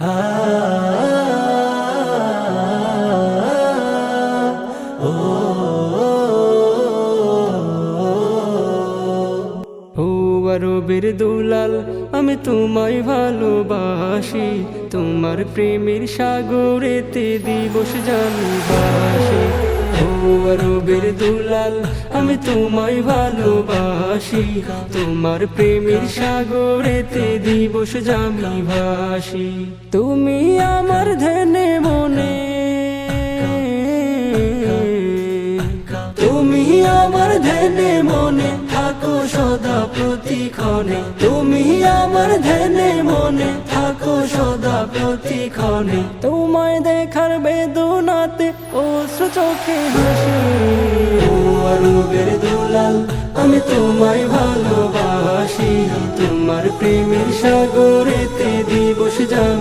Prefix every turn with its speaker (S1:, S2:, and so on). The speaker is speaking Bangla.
S1: ও আরবের দুলাল আমি তোমায় ভালোবাসি। তোমার প্রেমের সাগরেতে দিবস জানিবাসি ও আরবের দুলাল, আমি তোমায় ভালোবাসি। তোমার প্রেমের সাগরেতে দিবস জামি ভাসি। তুমি আমার ধ্যানে মনে। তুমি আমার ধ্যানে মনে, থাকো সদা প্রতিক্ষণে। তুমি আমার ধ্যানে মনে, থাকো সদা প্রতিক্ষণে। তোমায় দেখার বেদনাতে অশ্রু চোখে হাসি। ও দুলাল আমি তোমায় ভালোবাসি। তোমার প্রেমের সাগরেতে দিবস জামি